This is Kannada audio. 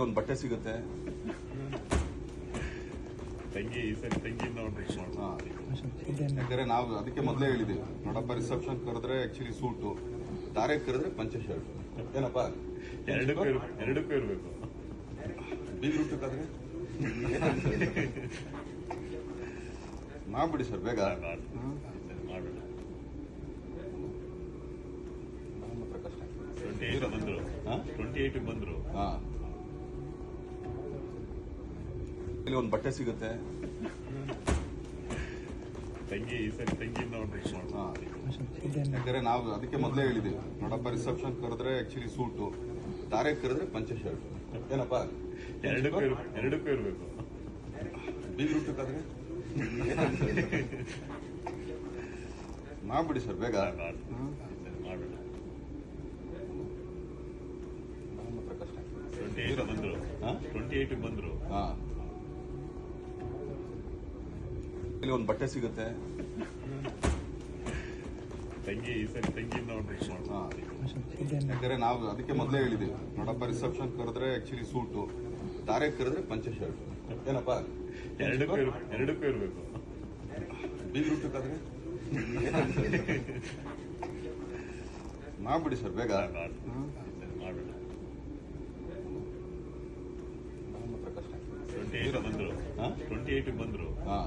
ಇಲ್ಲಿ ಒಂದು ಬಟ್ಟೆ ಸಿಗುತ್ತೆ. ತಂಗಿ ಈ ಸರಿ ತಂಗಿಯಿಂದ. ಯಾಕಂದ್ರೆ ನಾವು ಅದಕ್ಕೆ ಮೊದಲೇ ಹೇಳಿದೀವಿ ನೋಡಪ್ಪ ರಿಸೆಪ್ಷನ್ ಕರೆದ್ರೆ ಆಕ್ಚುಲಿ ಸೂಟು ತಾರೆ ಕರೆದ್ರೆ ಪಂಚ ಶರ್ಟ್ ಏನಪ್ಪ? ಎರಡಕ್ಕೂ ಎರಡಕ್ಕೂ ಇರಬೇಕು. ಮಾಡ್ಬಿಡಿ ಸರ್ ಬೇಗ. ಮಾಡೋಣ ನಮ್ಮ ಹತ್ರ ಕಷ್ಟ ಟ್ವೆಂಟಿ ಬಂದ್ರು. ಹಾ? ಟ್ವೆಂಟಿ ಏಟ್ ಬಂದ್ರು. ಹಾ. ಇಲ್ಲಿ ಒಂದು ಬಟ್ಟೆ ಸಿಗುತ್ತೆ. ತಂಗಿ ಈ ಸರಿ ತಂಗಿ ಮಾಡು ಯಾಕಂದ್ರೆ ನಾವು ಅದಕ್ಕೆ ಮೊದಲೇ ಹೇಳಿದ್ದೀವಿ ನೋಡಪ್ಪ ರಿಸೆಪ್ಷನ್ ಕರೆದ್ರೆ ಆಕ್ಚುಲಿ ಸೂಟು ತಾರೆ ಕರೆದ್ರೆ ಪಂಚೆ ಶರ್ಟ್ ಏನಪ್ಪ? ಎರಡಕ್ಕೂ ಎರಡಕ್ಕೂ ಇರಬೇಕು. ಬೀಗ್ ರೂಟಕ್ಕಾದ್ರೆ ಮಾಡ್ಬಿಡಿ ಸರ್ ಬೇಗ. ಮಾಡ್ಬಿಡಿ. ಟ್ವೆಂಟಿ ಏಟ್ ಬಂದ್ರು? ಟ್ವೆಂಟಿ ಏಟ್ ಬಂದ್ರು. ಹಾ. ಇಲ್ಲಿ ಒಂದು ಬಟ್ಟೆ ಸಿಗುತ್ತೆ. ತಂಗಿ ಮಾಡು ಯಾಕಂದ್ರೆ ನಾವು ಅದಕ್ಕೆ ಮೊದಲೇ ಹೇಳಿದ್ದೀವಿ. ನೋಡಪ್ಪ ರಿಸೆಪ್ಷನ್ ಕರೆದ್ರೆ ಆಕ್ಚುಲಿ ಸೂಟು ತಾರೆ ಕರೆದ್ರೆ ಪಂಚೆ ಶರ್ಟ್ ಏನಪ್ಪ? ಎರಡಕ್ಕೂ ಎರಡಕ್ಕೂ ಇರಬೇಕು ಬಿಲ್ ರೂಟಕ್ಕಾದ್ರೆ ಮಾಡ್ಬಿಡಿ ಸರ್ ಬೇಗ. ಕಷ್ಟ. ಟ್ವೆಂಟಿ ಏಟ್ ಬಂದ್ರು? ಟ್ವೆಂಟಿ ಏಟ್ ಬಂದ್ರು. ಹಾ.